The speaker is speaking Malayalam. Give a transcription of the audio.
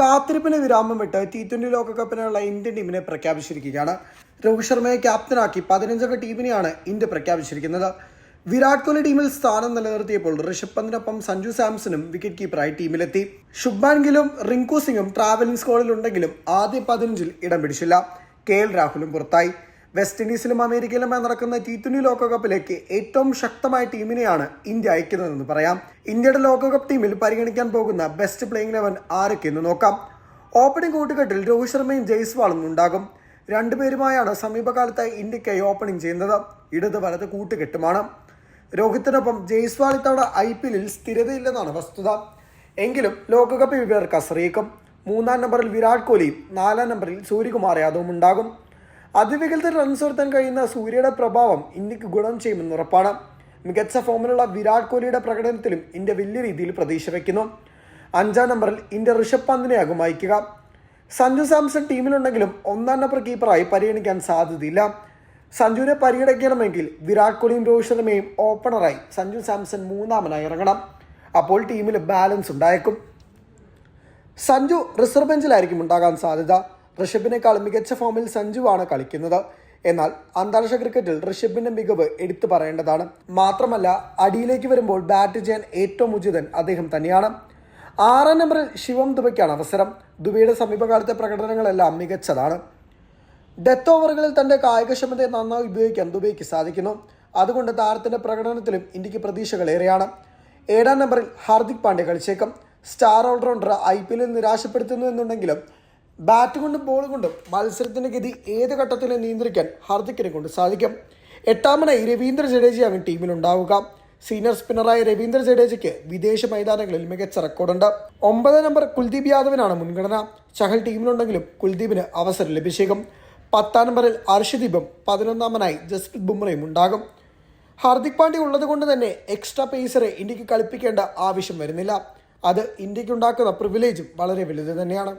കാത്തിരിപ്പിന് വിരാമം വിട്ട് ടി ട്വന്റി ലോകകപ്പിനുള്ള ഇന്ത്യൻ ടീമിനെ പ്രഖ്യാപിച്ചിരിക്കുകയാണ്. രോഹിത് ശർമ്മയെ ക്യാപ്റ്റനാക്കി പതിനഞ്ചംഗ ടീമിനെയാണ് ഇന്ത്യ പ്രഖ്യാപിച്ചിരിക്കുന്നത്. വിരാട് കോഹ്ലി ടീമിൽ സ്ഥാനം നിലനിർത്തിയപ്പോൾ ഋഷഭ് പന്തിനൊപ്പം സഞ്ജു സാംസണും വിക്കറ്റ് കീപ്പറായി ടീമിലെത്തി. ശുഭ്മാൻ ഗിലും റിങ്കു സിംഗും ട്രാവലിംഗ് സ്ക്വാഡിലുണ്ടെങ്കിലും ആദ്യ പതിനഞ്ചിൽ ഇടം പിടിച്ചില്ല. കെ എൽ രാഹുലും പുറത്തായി. വെസ്റ്റ് ഇൻഡീസിലും അമേരിക്കയിലുമായി നടക്കുന്ന ടി ട്വന്റി ലോകകപ്പിലേക്ക് ഏറ്റവും ശക്തമായ ടീമിനെയാണ് ഇന്ത്യ അയക്കുന്നതെന്ന് പറയാം. ഇന്ത്യയുടെ ലോകകപ്പ് ടീമിൽ പരിഗണിക്കാൻ പോകുന്ന ബെസ്റ്റ് പ്ലേയിങ് ലെവൻ ആരൊക്കെ എന്ന് നോക്കാം. ഓപ്പണിംഗ് കൂട്ടുകെട്ടിൽ രോഹിത് ശർമ്മയും ജയ്സ്വാളും ഉണ്ടാകും. രണ്ടുപേരുമായാണ് സമീപകാലത്തായി ഇന്ത്യക്കായി ഓപ്പണിംഗ് ചെയ്യുന്നത്. ഇടത് വലത് കൂട്ടുകെട്ടുമാണ്. രോഹിത്തിനൊപ്പം ജയ്സ്വാൾ ഇത്തവണ ഐ പി എല്ലിൽ സ്ഥിരതയില്ലെന്നാണ് വസ്തുത. എങ്കിലും ലോകകപ്പ് ഇവർ കസറിയേക്കും. മൂന്നാം നമ്പറിൽ വിരാട് കോഹ്ലിയും നാലാം നമ്പറിൽ സൂര്യകുമാർ യാദവും ഉണ്ടാകും. അതിവേഗത്തിൽ റൺസ് ഉയർത്താൻ കഴിയുന്ന സൂര്യയുടെ പ്രഭാവം ഇന്ത്യയ്ക്ക് ഗുണം ചെയ്യുമെന്ന് ഉറപ്പാണ്. മികച്ച ഫോമിലുള്ള വിരാട് കോഹ്ലിയുടെ പ്രകടനത്തിലും ഇന്ത്യ വലിയ രീതിയിൽ പ്രതീക്ഷ വയ്ക്കുന്നു അഞ്ചാം നമ്പറിൽ ഇന്ത്യ ഋഷഭ് പന്തിനെയാകും അയക്കുക സഞ്ജു സാംസൺ ടീമിലുണ്ടെങ്കിലും ഒന്നാം നമ്പർ കീപ്പറായി പരിഗണിക്കാൻ സാധ്യതയില്ല. സഞ്ജുവിനെ പരിഗണിക്കണമെങ്കിൽ വിരാട് കോഹ്ലിയും രോഹിത് ശർമ്മയും ഓപ്പണറായി സഞ്ജു സാംസൺ മൂന്നാമനായി ഇറങ്ങണം. അപ്പോൾ ടീമിൽ ബാലൻസ് ഉണ്ടായേക്കും. സഞ്ജു റിസർവ് ബെഞ്ചിലായിരിക്കും ഉണ്ടാകാൻ സാധ്യത. ഋഷഭിനേക്കാൾ മികച്ച ഫോമിൽ സഞ്ജുവാണ് കളിക്കുന്നത്. എന്നാൽ അന്താരാഷ്ട്ര ക്രിക്കറ്റിൽ ഋഷഭിന്റെ മികവ് എടുത്തു പറയേണ്ടതാണ്. മാത്രമല്ല അടിയിലേക്ക് വരുമ്പോൾ ബാറ്റ് ചെയ്യാൻ ഏറ്റവും ഉചിതൻ അദ്ദേഹം തന്നെയാണ്. ആറാം നമ്പറിൽ ശിവം ദുബയ്ക്കാണ് അവസരം. ദുബൈയുടെ സമീപകാലത്തെ പ്രകടനങ്ങളെല്ലാം മികച്ചതാണ്. ഡെത്ത് ഓവറുകളിൽ തന്റെ കായികക്ഷമതയെ നന്നായി ഉപയോഗിക്കാൻ ദുബൈക്ക് സാധിക്കുന്നു. അതുകൊണ്ട് താരത്തിന്റെ പ്രകടനത്തിലും ഇന്ത്യയ്ക്ക് പ്രതീക്ഷകൾ ഏറെയാണ്. ഏഴാം നമ്പറിൽ ഹാർദിക് പാണ്ഡ്യ കളിച്ചേക്കും. സ്റ്റാർ ഓൾറൗണ്ടർ ഐ പി എല്ലിൽ നിരാശപ്പെടുത്തുന്നു എന്നുണ്ടെങ്കിലും ബാറ്റ് കൊണ്ടും ബോൾ കൊണ്ടും മത്സരത്തിന്റെ ഗതി ഏത് ഘട്ടത്തിലും നിയന്ത്രിക്കാൻ ഹാർദിക്കിനെ കൊണ്ട് സാധിക്കും. എട്ടാമനായി രവീന്ദ്ര ജഡേജയാകും ടീമിലുണ്ടാവുക സീനിയർ സ്പിന്നറായ രവീന്ദ്ര ജഡേജയ്ക്ക് വിദേശ മൈതാനങ്ങളിൽ മികച്ച റെക്കോർഡുണ്ട് ഒമ്പത് നമ്പർ കുൽദീപ് യാദവിനാണ് മുൻഗണന. ചഹൽ ടീമിലുണ്ടെങ്കിലും കുൽദീപിന് അവസരം ലഭിച്ചേക്കും. പത്താം നമ്പറിൽ അർഷദീപും പതിനൊന്നാമനായി ജസ്പ്രീത് ബുംറയും ഉണ്ടാകും. ഹാർദിക് പാണ്ഡ്യ ഉള്ളതുകൊണ്ട് തന്നെ എക്സ്ട്രാ പേസറെ ഇന്ത്യയ്ക്ക് കളിപ്പിക്കേണ്ട ആവശ്യം വരുന്നില്ല. അത് ഇന്ത്യയ്ക്ക് ഉണ്ടാക്കുന്ന പ്രിവിലേജും വളരെ വലുത് തന്നെയാണ്.